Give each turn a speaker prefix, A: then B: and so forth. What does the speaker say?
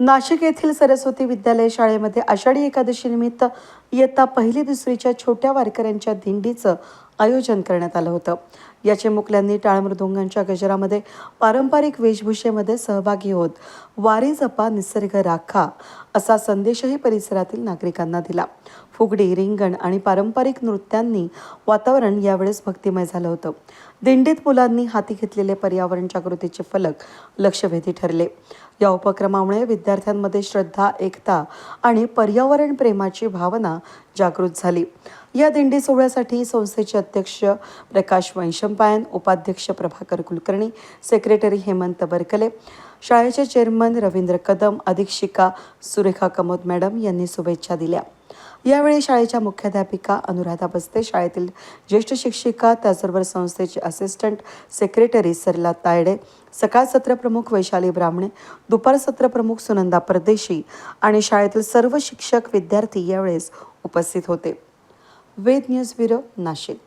A: नाशिक येथील सरस्वती विद्यालय शाळेमध्ये आषाढी एकादशीनिमित्त इयत्ता पहिली दुसरीच्या छोट्या वारकऱ्यांच्या दिंडीचं आयोजन करण्यात आलं होतं. याचे मुकल्यांनी टाळ मृदुंगांच्या गजरामध्ये पारंपरिक वेशभूषेमध्ये सहभागी होत वारी जपा निसर्ग राखा असा संदेशही परिसरातील नागरिकांना दिला. फुगडी रिंगण आणि पारंपरिक नृत्यांनी वातावरण यावेळेस भक्तिमय झालं होतं. दिंडीत मुलांनी हाती घेतलेले पर्यावरण जागृतीचे फलक लक्षवेधी ठरले. या उपक्रमामुळे विद्यार्थ्यांमध्ये श्रद्धा एकता आणि पर्यावरण प्रेमाची भावना जागृत झाली. या दिंडी सोहळ्यासाठी संस्थेचे अध्यक्ष प्रकाश वैशंपायन उपाध्यक्ष प्रभाकर कुलकर्णी सेक्रेटरी हेमंत बरकले शाळेचे चेअरमन रवींद्र कदम अधीक्षिका सुरेखा कमोद मॅडम यांनी शुभेच्छा दिल्या. यावेळी शाळेच्या मुख्याध्यापिका अनुराधा बस्ते शाळेतील ज्येष्ठ शिक्षिका त्याचबरोबर संस्थेचे असिस्टंट सेक्रेटरी सरला तायडे सकाळ सत्र प्रमुख वैशाली ब्राह्मणे दुपार सत्र प्रमुख सुनंदा परदेशी आणि शाळेतील सर्व शिक्षक विद्यार्थी यावेळेस उपस्थित होते. Ved news bureau Nashik.